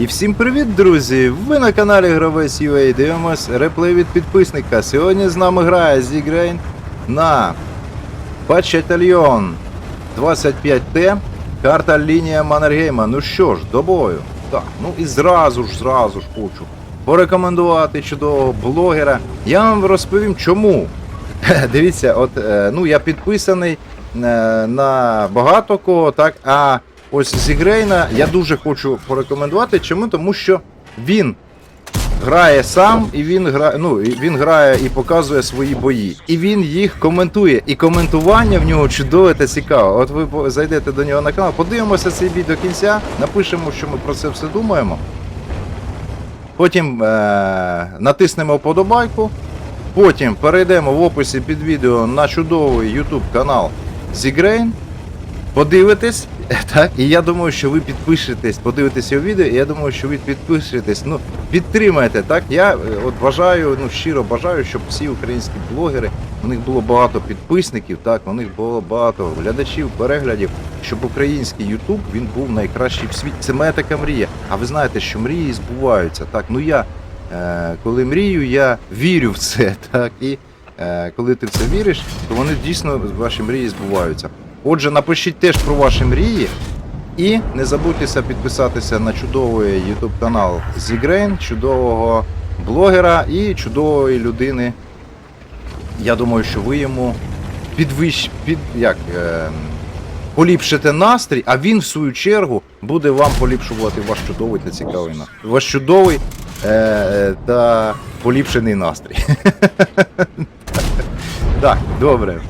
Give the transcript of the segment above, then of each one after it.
І всім привіт, друзі! Ви на каналі Гравець UA дивимось реплей від підписника. Сьогодні з нами грає Зігрейн на Бачетальйон 25Т, карта лінія Маннергейма. Ну що ж, до бою. Так, ну і зразу ж, зразу ж хочу порекомендувати чудового блогера. Я вам розповім чому. Дивіться, от е, ну я підписаний е, на багато кого, так, а ось Зігрейна я дуже хочу порекомендувати. Чому? Тому що він грає сам, і він грає, ну, він грає і показує свої бої. І він їх коментує. І коментування в нього чудове та цікаве. От ви зайдете до нього на канал, подивимося цей бій до кінця, напишемо, що ми про це все думаємо. Потім е- натиснемо вподобайку. Потім перейдемо в описі під відео на чудовий YouTube канал Ziggrain. Подивитесь, так, і я думаю, що ви підпишетесь, подивитесь його відео, і я думаю, що ви підпишетесь. Ну, підтримайте, так. Я е, от бажаю, ну щиро бажаю, щоб всі українські блогери, у них було багато підписників, так, у них було багато глядачів, переглядів, щоб український YouTube він був найкращий в світі. Це моя така мрія. А ви знаєте, що мрії збуваються. Так, ну я е, коли мрію, я вірю в це, так, і е, коли ти в це віриш, то вони дійсно ваші мрії збуваються. Отже, напишіть теж про ваші мрії. І не забудьтеся підписатися на чудовий YouTube канал Ziggrain, чудового блогера і чудової людини. Я думаю, що ви йому підвищ, під, як, е, поліпшите настрій, а він в свою чергу буде вам поліпшувати ваш чудовий та цікавий настрій. Ваш чудовий е, е, та поліпшений настрій. Так, добре.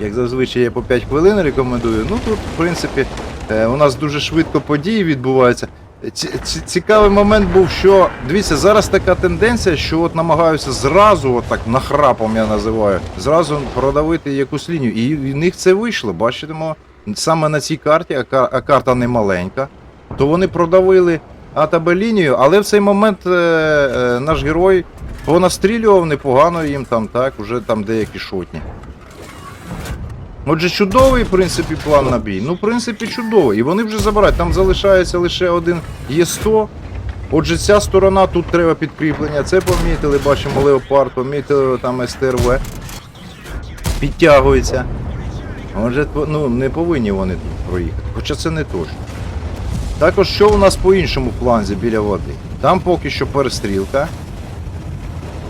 Як зазвичай я по 5 хвилин рекомендую. Ну тут, в принципі, е, у нас дуже швидко події відбуваються. Ці- ці- Цікавий момент був, що дивіться, зараз така тенденція, що от намагаються зразу, от нахрапом я називаю, зразу продавити якусь лінію. І в них це вийшло. Бачимо, саме на цій карті, а а карта не маленька, то вони продавили АТБ лінію, але в цей момент е, е, наш герой понастрілював непогано їм там, так, уже там деякі шотні. Отже, чудовий, в принципі, план на бій. Ну, в принципі, чудовий. І вони вже забирають. Там залишається лише один Є100. Отже, ця сторона тут треба підкріплення. Це помітили, бачимо Леопард, помітили там СТРВ. Підтягується. Отже, ну, не повинні вони тут проїхати. Хоча це не точно. Також, що у нас по іншому фланзі біля води? Там поки що перестрілка.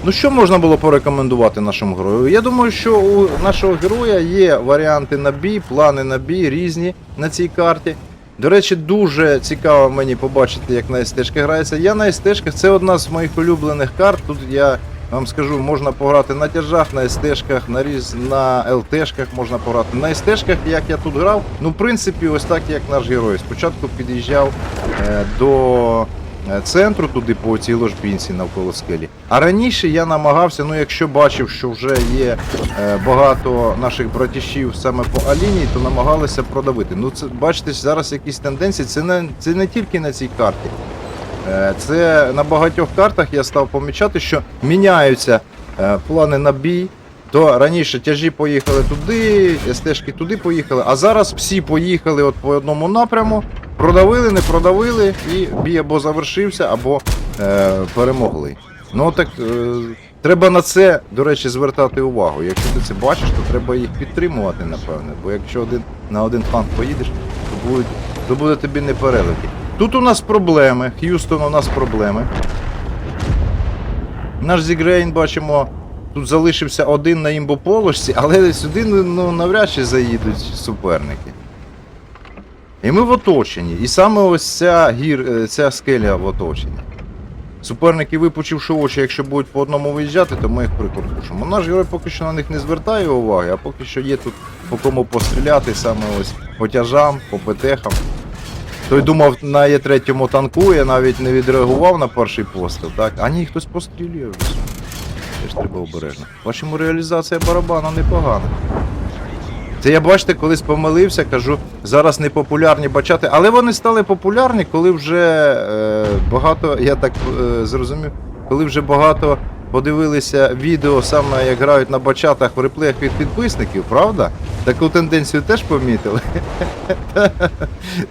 Ну що можна було порекомендувати нашому герою? Я думаю, що у нашого героя є варіанти на бій, плани на бій різні на цій карті. До речі, дуже цікаво мені побачити, як на СТ грається. Я на СТ це одна з моїх улюблених карт. Тут я вам скажу, можна пограти на тяжах, на СТ-шках, на різ... на ЛТ-шках можна пограти. На СТ-шках, як я тут грав, ну, в принципі, ось так, як наш герой. Спочатку під'їжджав е, до центру туди по цій ложбінці навколо скелі. А раніше я намагався, ну якщо бачив, що вже є е, багато наших братішів саме по Алінії, то намагалися продавити. Ну це бачите, зараз якісь тенденції. Це не це не тільки на цій карті. Е, Це на багатьох картах я став помічати, що міняються е, плани на бій. То раніше тяжі поїхали туди, стежки туди поїхали, а зараз всі поїхали от по одному напряму, продавили, не продавили, і бій або завершився, або е, перемогли. Ну так е, треба на це, до речі, звертати увагу. Якщо ти це бачиш, то треба їх підтримувати, напевне. Бо якщо один на один фанк поїдеш, то будуть, то буде тобі не перелеті. Тут у нас проблеми. Х'юстон у нас проблеми. Наш Зігрейн, бачимо, тут залишився один на імбополошці, але сюди ну, навряд чи заїдуть суперники. І ми в оточенні. І саме ось ця, гір, е, ця скеля в оточенні. Суперники, випучивши очі, якщо будуть по одному виїжджати, то ми їх прикорпушимо. Наш герой поки що на них не звертає уваги, а поки що є тут по кому постріляти, саме ось по тяжам, по ПТХам. Той думав на Є3 танкує, навіть не відреагував на перший постріл, так? А ні, хтось пострілює. Теж треба обережно. Бачимо, реалізація барабана непогана. Це я бачите, колись помилився, кажу, зараз не популярні бачати, але вони стали популярні, коли вже е, багато, я так е, зрозумів, коли вже багато подивилися відео саме як грають на бачатах в реплеях від підписників, правда? Таку тенденцію теж помітили.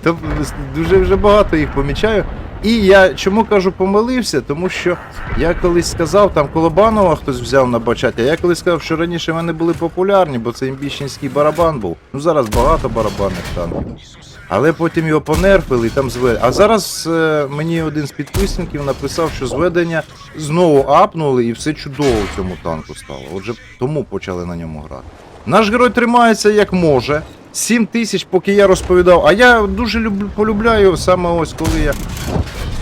Дуже вже багато їх помічаю. І я чому кажу помилився, тому що я колись сказав, там Колобанова хтось взяв на бачаття, я колись сказав, що раніше вони були популярні, бо це імбіщенський барабан був. Ну зараз багато барабанних танків. Але потім його понерфили і там зведення. А зараз е, мені один з підписників написав, що зведення знову апнули і все чудово в цьому танку стало. Отже, тому почали на ньому грати. Наш герой тримається як може. 7 тисяч, поки я розповідав. А я дуже люблю, полюбляю саме ось коли я.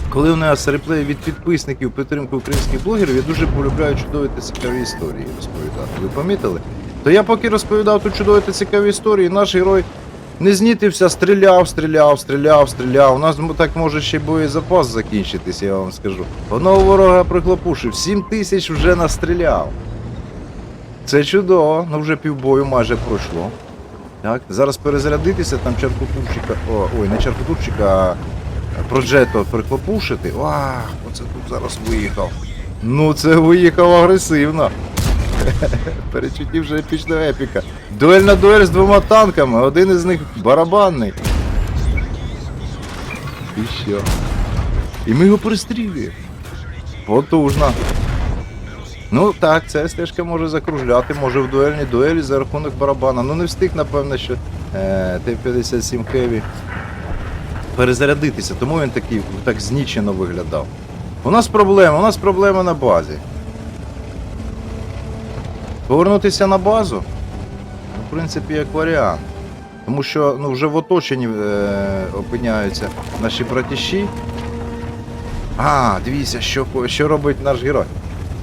Коли у нас реплей від підписників підтримки українських блогерів, я дуже полюбляю чудові та цікаві історії розповідати. Ви помітили? То я поки розповідав тут чудові та цікаві історії, наш герой не знітився, стріляв, стріляв, стріляв, стріляв. У нас так може ще боєзапас закінчитись, я вам скажу. Одного ворога прихлопушив, 7 тисяч вже настріляв. Це чудово, ну вже півбою майже пройшло. Так, зараз перезарядитися, там чаркутурчика. О, ой, не чаркутурчика, а проджето прихлопушити. Вах, оце тут зараз виїхав. Ну це виїхав агресивно. Перечуттів вже епічного епіка. Дуельна дуель з двома танками, один із них барабанний. І що? І ми його перестрілюємо. Потужно. Ну так, ця стежка може закружляти, може в дуельній дуелі за рахунок барабана. Ну не встиг, напевно, що е, Т-57 Heavy перезарядитися, тому він такий так знічено виглядав. У нас проблема, у нас проблема на базі. Повернутися на базу? Ну, в принципі, як варіант. Тому що ну, вже в оточенні е, опиняються наші братіші. А, дивіться, що, що робить наш герой.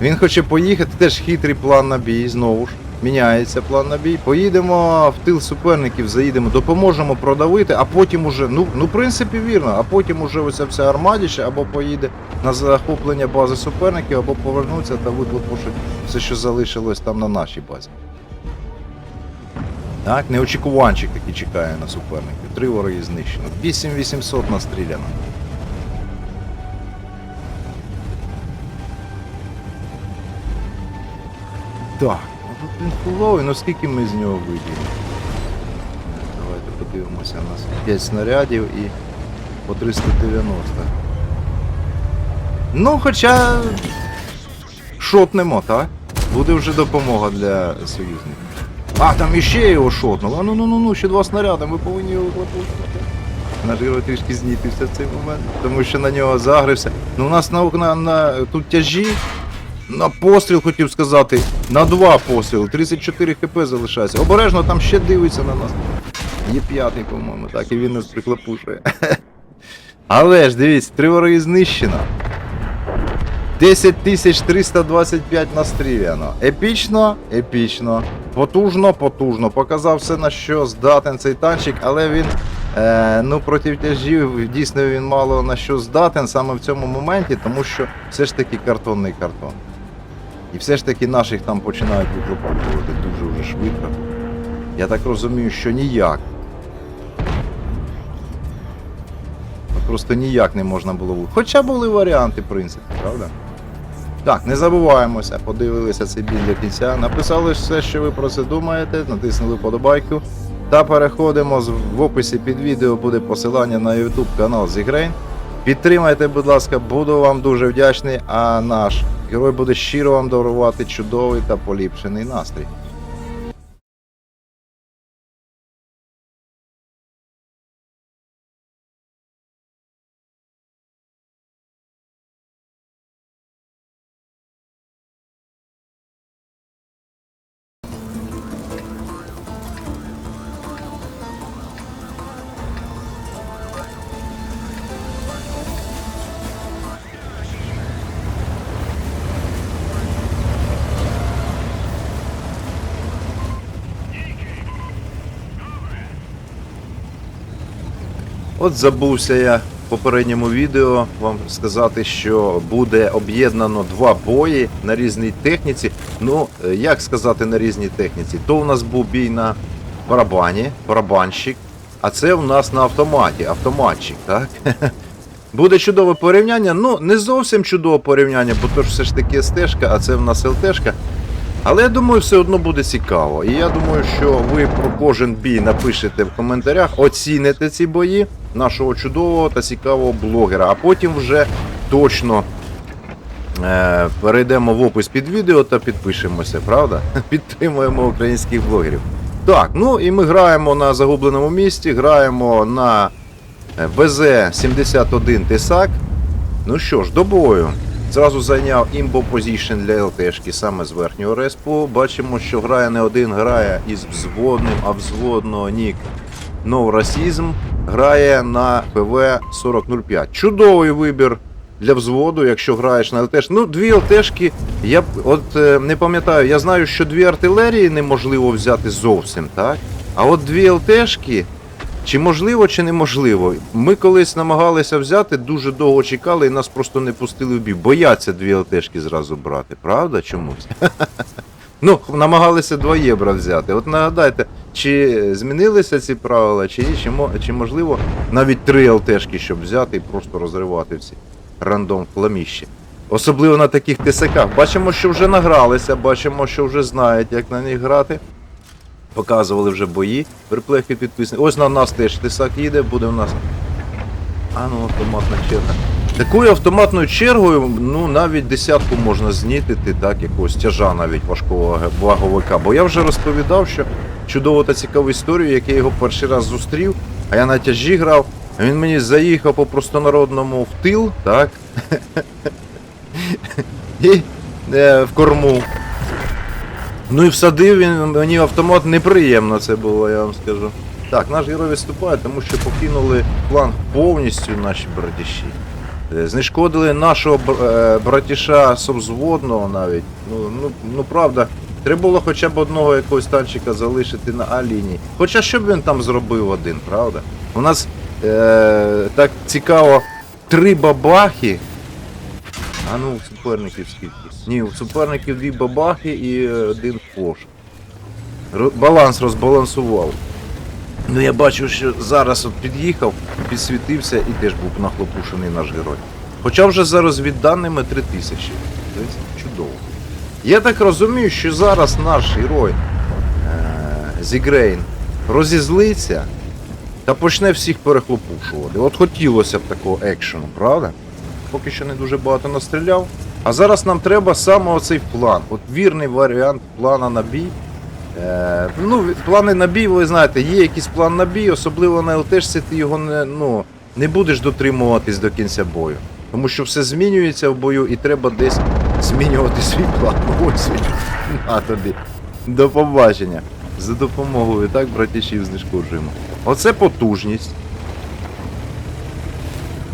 Він хоче поїхати, теж хитрий план на бій, знову ж. Міняється план на бій. Поїдемо в тил суперників, заїдемо, допоможемо продавити, а потім уже, ну, ну в принципі вірно, а потім уже оця вся армадіща або поїде на захоплення бази суперників, або повернуться та вихлопушать все, що залишилось там на нашій базі. Так, неочікуванчик такий чекає на суперників. Три вороги знищено. 8800 настріляно. Так, він фуловий, ну скільки ми з нього виділимо? Давайте подивимося, у нас 5 снарядів і по 390. Ну, хоча шотнемо, так? Буде вже допомога для союзників. А, там іще його шотнуло. А ну ну ну ну, ще два снаряди, ми повинні його хлопушити. Наш трішки знітився в цей момент, тому що на нього загрився. Ну у нас на, на, на тут тяжі. На постріл хотів сказати. На два постріли. 34 хп залишається. Обережно там ще дивиться на нас. Є п'ятий, по-моєму, так, і він нас приклепушує. Але ж дивіться, три вороги знищено. 10 325 настріляно. Епічно, епічно. Потужно, потужно. Показав все на що здатен цей танчик, але він е, ну, проти тяжів дійсно він мало на що здатен саме в цьому моменті, тому що все ж таки картонний картон. І все ж таки наших там починають виклопувати дуже вже швидко. Я так розумію, що ніяк. Просто ніяк не можна було. ви- Хоча були варіанти, в принципі, правда? Так, не забуваємося, подивилися цей бій до кінця. Написали все, що ви про це думаєте, натиснули подобайку. Та переходимо в описі під відео буде посилання на YouTube канал Зігрейн. Підтримайте, будь ласка, буду вам дуже вдячний, а наш герой буде щиро вам дарувати чудовий та поліпшений настрій. От забувся я в попередньому відео вам сказати, що буде об'єднано два бої на різній техніці. Ну, е, як сказати на різній техніці? То у нас був бій на барабані, барабанщик, а це у нас на автоматі, автоматчик, так? Буде чудове порівняння. Ну, не зовсім чудове порівняння, бо то ж все ж таки стежка, а це в нас ЛТшка. Але я думаю, все одно буде цікаво. І я думаю, що ви про кожен бій напишете в коментарях, оціните ці бої нашого чудового та цікавого блогера, а потім вже точно е, перейдемо в опис під відео та підпишемося, правда? Підтримуємо українських блогерів. Так, ну і ми граємо на загубленому місті, граємо на е, БЗ-71 Тесак. Ну що ж, до бою. Зразу зайняв імбо позішн для ЛТшки саме з верхнього респу. Бачимо, що грає не один, грає із взводним, а взводного нік Racism грає на ПВ 4005. Чудовий вибір для взводу, якщо граєш на ЛТшки. Ну, дві ЛТшки, я от е, не пам'ятаю, я знаю, що дві артилерії неможливо взяти зовсім, так? А от дві ЛТшки. Чи можливо, чи неможливо? Ми колись намагалися взяти, дуже довго чекали і нас просто не пустили в бій. Бояться дві ЛТшки зразу брати, правда? Чомусь? Ну, намагалися два євро взяти. От нагадайте, чи змінилися ці правила, чи ні, чи, чи можливо навіть три ЛТшки, щоб взяти і просто розривати всі рандом фламіщі. Особливо на таких тисаках. Бачимо, що вже награлися, бачимо, що вже знають, як на них грати. Показували вже бої, реплеки підписані. Ось на нас теж тисак їде, буде у нас. А ну, автоматна черга. Такою автоматною чергою, ну навіть десятку можна знітити, так, якогось тяжа навіть важкого ваговика. Бо я вже розповідав, що чудову та цікаву історію, як я його перший раз зустрів, а я на тяжі грав, а він мені заїхав по простонародному в тил, так? І е, в корму. Ну і всадив він мені автомат неприємно це було, я вам скажу. Так, наш герой відступає, тому що покинули план повністю наші братіші. Е, Знешкодили нашого е, братіша совзводного навіть. Ну, ну, ну правда, треба було хоча б одного якогось танчика залишити на А-лінії. Хоча що б він там зробив один, правда? У нас е, так цікаво, три бабахи. А ну, у суперників скільки? Ні, у суперників дві бабахи і е, один фош. Баланс розбалансував. Ну я бачу, що зараз от під'їхав, підсвітився і теж був нахлопушений наш герой. Хоча вже за розвідданими 3000. Це чудово. Я так розумію, що зараз наш герой е- Зігрейн розізлиться та почне всіх перехлопушувати. От хотілося б такого екшену, правда? Поки що не дуже багато настріляв. А зараз нам треба саме оцей план. От вірний варіант плана на бій. Е, ну, плани на бій, ви знаєте, є якийсь план на бій, особливо на ЛТшці ти його не, ну, не будеш дотримуватись до кінця бою. Тому що все змінюється в бою і треба десь змінювати свій план. Ось він. На тобі. До побачення. За допомогою, так, братішів знешкоджуємо. Оце потужність.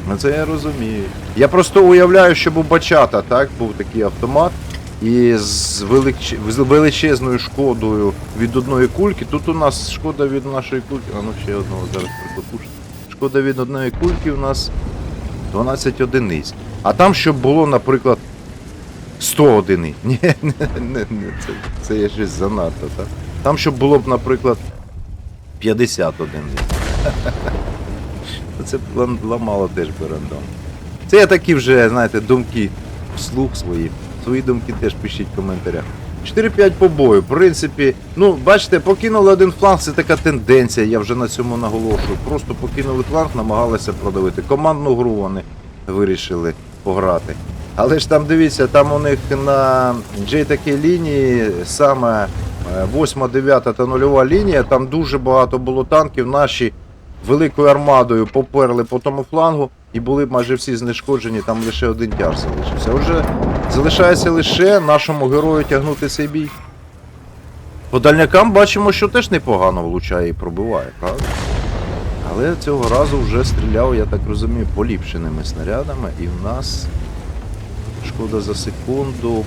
Ну це я розумію. Я просто уявляю, щоб у Бачата так, був такий автомат. І з, велич... з величезною шкодою від одної кульки. Тут у нас шкода від нашої кульки. А ну ще одного зараз прикопушу. Шкода від одної кульки у нас 12 одиниць. А там, щоб було, наприклад, 100 одиниць. Ні, не, не, це, це є щось занадто, так? Там, щоб було б, наприклад, 50 одиниць. Це ламало теж би рандом. Це я такі вже, знаєте, думки вслух свої. Свої думки теж пишіть в коментарях. 4-5 по бою. В принципі, ну, бачите, покинули один фланг, це така тенденція, я вже на цьому наголошую. Просто покинули фланг, намагалися продавити. Командну гру вони вирішили пограти. Але ж там дивіться, там у них на J-такій лінії саме 8, 9 та 0 лінія, там дуже багато було танків. Наші великою армадою поперли по тому флангу і були майже всі знешкоджені, там лише один тяж залишився. Отже, залишається лише нашому герою тягнути цей бій. По дальнякам бачимо, що теж непогано влучає і пробиває, правда? Але цього разу вже стріляв, я так розумію, поліпшеними снарядами, і в нас шкода за секунду.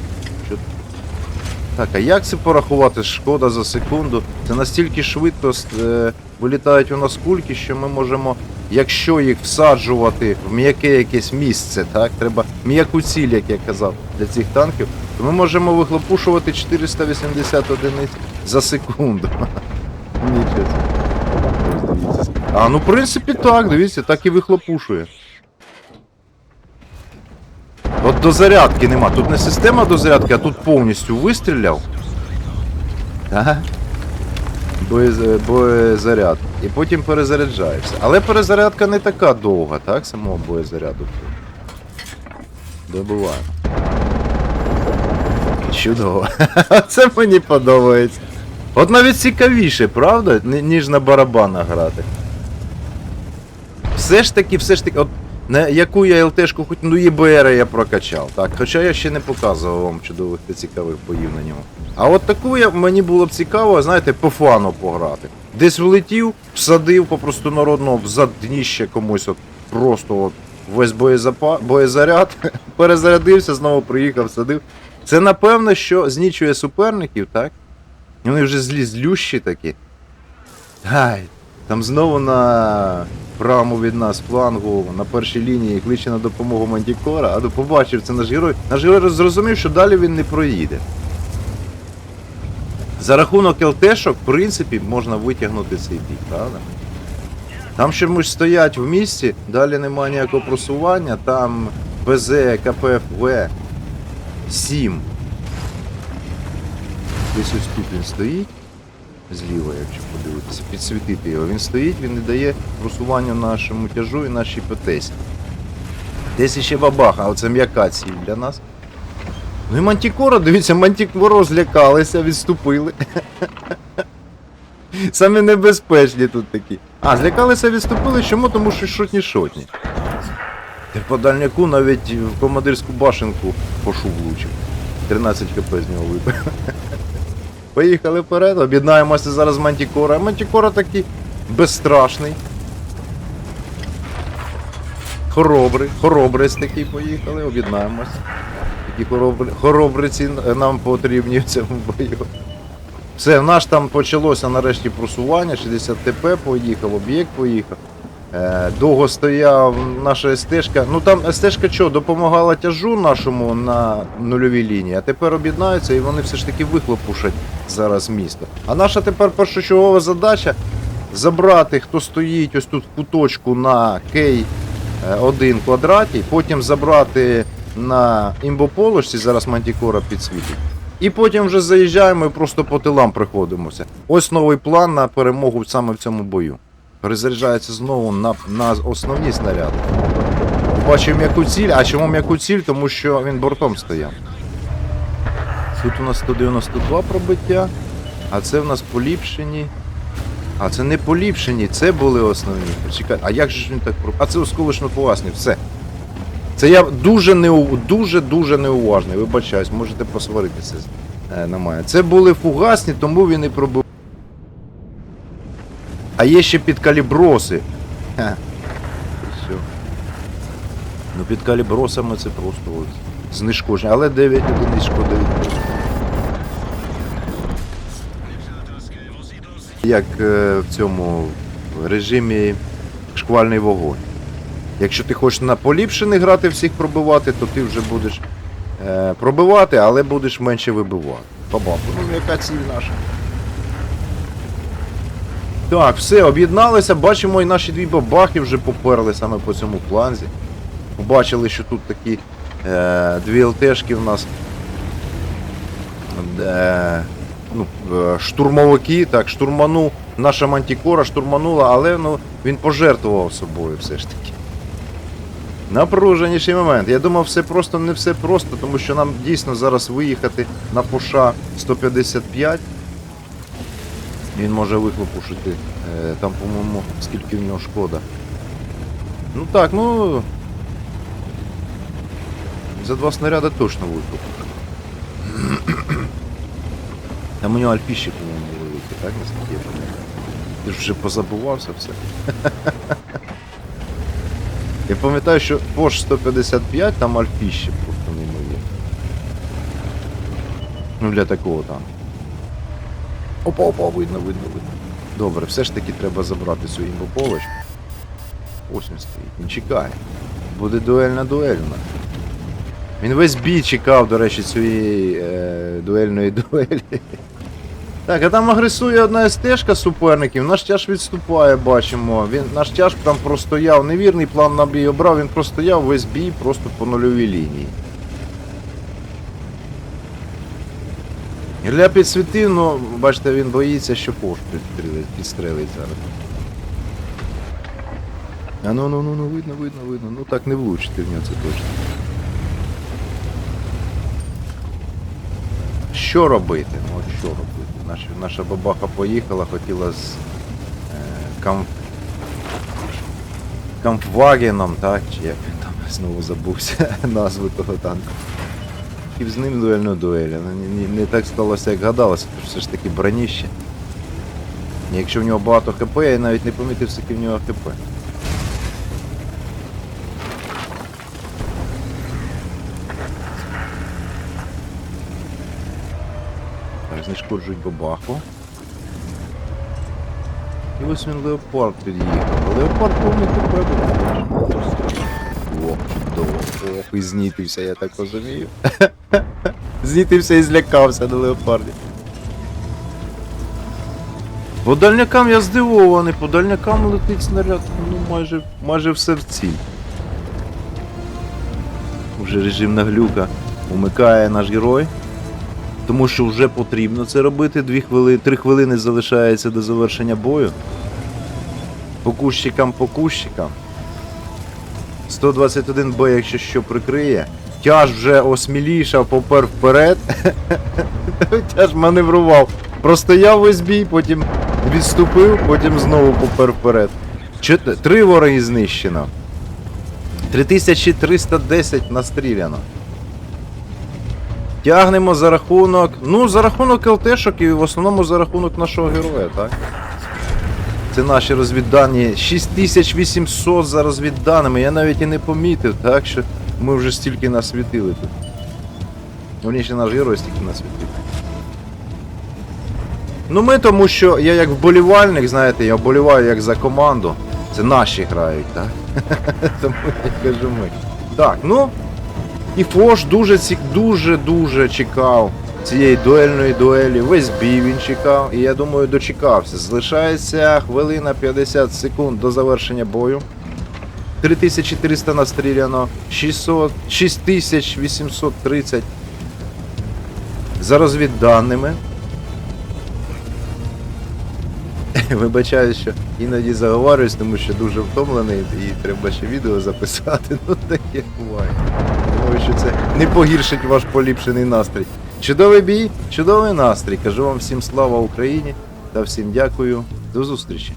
Так, а як це порахувати? Шкода за секунду. Це настільки швидко е, вилітають у нас кульки, що ми можемо, якщо їх всаджувати в м'яке якесь місце, так, треба м'яку ціль, як я казав, для цих танків, то ми можемо вихлопушувати 480 одиниць за секунду. Нічого. А, ну в принципі так, дивіться, так і вихлопушує. От до зарядки нема. Тут не система до зарядки, а тут повністю вистріляв. Так? Боєзаряд. І потім перезаряджаєшся. Але перезарядка не така довга, так? Самого боєзаряду. Добуває. Чудово. Це мені подобається. От навіть цікавіше, правда? Ніж на барабанах грати. Все ж таки, все ж таки, от на яку я ЛТшку, хоч ну ЄБР я прокачав, так. Хоча я ще не показував вам чудових та цікавих боїв на ньому. А от таку я, мені було б цікаво, знаєте, по фану пограти. Десь влетів, всадив по народного в задніще комусь, от просто от весь боєзапа... боєзаряд, перезарядився, знову приїхав, всадив. Це напевно, що знічує суперників, так? Вони вже злі злющі такі. Гай, там знову на правому від нас флангу на першій лінії кличе на допомогу Мантікора, а побачив, це наш герой. Наш герой зрозумів, що далі він не проїде. За рахунок ЛТшок, в принципі, можна витягнути цей бій, правда? Там ще стоять в місті, далі немає ніякого просування, там БЗ, КПФВ 7. Десь ось тут він стоїть. Зліва, якщо подивитися, підсвітити його. Він стоїть, він не дає просування нашому тяжу і нашій ПТС. Десь іще бабаха, а оце м'яка ціль для нас. Ну і Мантікора, дивіться, Мантікоро злякалися, відступили. Самі небезпечні тут такі. А, злякалися, відступили. Чому? Тому що шотні-шотні. Та по дальняку навіть в командирську башенку пошу влучив. 13 хп з нього вибив. Поїхали вперед, об'єднаємося зараз з Мантікора. Мантікора такий безстрашний. Хоробрий, хоробрець такий поїхали, об'єднаємося. Такі хоробри, хоробриці нам потрібні в цьому бою. Все, в нас там почалося нарешті просування, 60 ТП поїхав, об'єкт поїхав. Е, довго стояв наша СТшка. Ну там СТшка що, допомагала тяжу нашому на нульовій лінії, а тепер об'єднаються і вони все ж таки вихлопушать зараз місто. А наша тепер першочергова задача забрати, хто стоїть ось тут в куточку на Кей 1 квадраті, потім забрати на імбополошці, зараз Мантікора підсвітить. І потім вже заїжджаємо і просто по тилам приходимося. Ось новий план на перемогу саме в цьому бою. Перезаряджається знову на, на основні снаряди. Бачив м'яку ціль, а чому м'яку ціль? Тому що він бортом стояв. Тут у нас 192 пробиття, а це в нас поліпшені. А це не поліпшені, це були основні. Почекай, а як же ж він так. А це осколочно фугасний, все. Це я дуже неу... дуже дуже неуважний. Вибачаюсь, можете посваритися е, на мене. Це були фугасні, тому він і пробив. А є ще підкаліброси. Ха. Все. Ну під калібросами це просто от знешкодження. Але 9 одиниць шкоди. Як е, в цьому режимі шквальний вогонь. Якщо ти хочеш на поліпшених грати всіх пробивати, то ти вже будеш е, пробивати, але будеш менше вибивати. Бабаху, ну яка ціль наша. Так, все, об'єдналися, бачимо, і наші дві бабахи вже поперли саме по цьому фланзі. Побачили, що тут такі е, дві ЛТшки в нас. Е, ну, е, штурмовики, так, штурманув, наша мантікора штурманула, але ну, він пожертвував собою все ж таки. Напруженіший момент. Я думав, все просто не все просто, тому що нам дійсно зараз виїхати на Поша 155. Він може вихлопушити. Е, там, по-моєму, скільки в нього шкода. Ну так, ну. За два снаряди точно вихлопушить. Там у нього альпіші, по-моєму, великі, так, наскільки я пам'ятаю. Ти ж вже позабувався все. Я пам'ятаю, що Porsche 155 там альфіще просто неймовірно. Ну для такого там. Опа, опа, видно, видно, видно. Добре, все ж таки треба забрати цю імбополочку. Ось він стоїть, він чекає. Буде дуельна дуельна. Він весь бій чекав, до речі, цієї е, дуельної дуелі. Так, а там агресує одна стежка суперників, наш тяж відступає, бачимо. Він, наш тяж там простояв, невірний план на бій обрав, він простояв весь бій просто по нульовій лінії. Ілля підсвітив, ну, бачите, він боїться, що пош підстрелить, зараз. А ну ну ну ну видно, видно, видно. Ну так не влучити в нього це точно. Що робити? Ну от що робити? Наша, наша бабаха поїхала, хотіла з е, кам... Кампвагеном, так? Чи як він там знову забувся назву того танку. І з ним дуельну дуель. Не, не, не так сталося, як гадалося, тому все ж таки броніще. Якщо в нього багато ХП, я навіть не помітив, скільки в нього ХП. Знешкоджують бабаху. І ось він леопард під'їхав. Леопард повний ХП. О, чудово. Ох, і знітився, я так розумію. Знітився і злякався на леопарді. По дальнякам я здивований, по дальнякам летить снаряд, ну майже, майже в ціль. Уже режим наглюка умикає наш герой. Тому що вже потрібно це робити. Дві хвили... Три хвилини залишається до завершення бою. По кущикам, по кущикам. 121 Б, якщо що прикриє. Тяж вже осмілішав, попер вперед. Тяж маневрував. Простояв весь бій, потім відступив, потім знову попер вперед. Чот... Три вороги знищено. 3310 настріляно. Тягнемо за рахунок. Ну, за рахунок ЛТшок і в основному за рахунок нашого героя, так? Це наші розвіддані. 6800 за розвідданими. Я навіть і не помітив, так що ми вже стільки насвітили тут. Верніше наш герой стільки насвітив. Ну ми тому що я як вболівальник, знаєте, я вболіваю як за команду. Це наші грають, так? Тому я кажу ми. Так, ну. І Фош дуже дуже дуже чекав цієї дуельної дуелі. Весь бій він чекав, і я думаю, дочекався. Залишається хвилина 50 секунд до завершення бою. 3400 настріляно, 600, 6830 за розвідданими. Вибачаю, що іноді заговорююсь, тому що дуже втомлений і треба ще відео записати. Ну таке буває. Думаю, що це не погіршить ваш поліпшений настрій. Чудовий бій, чудовий настрій. Кажу вам всім слава Україні та всім дякую. До зустрічі.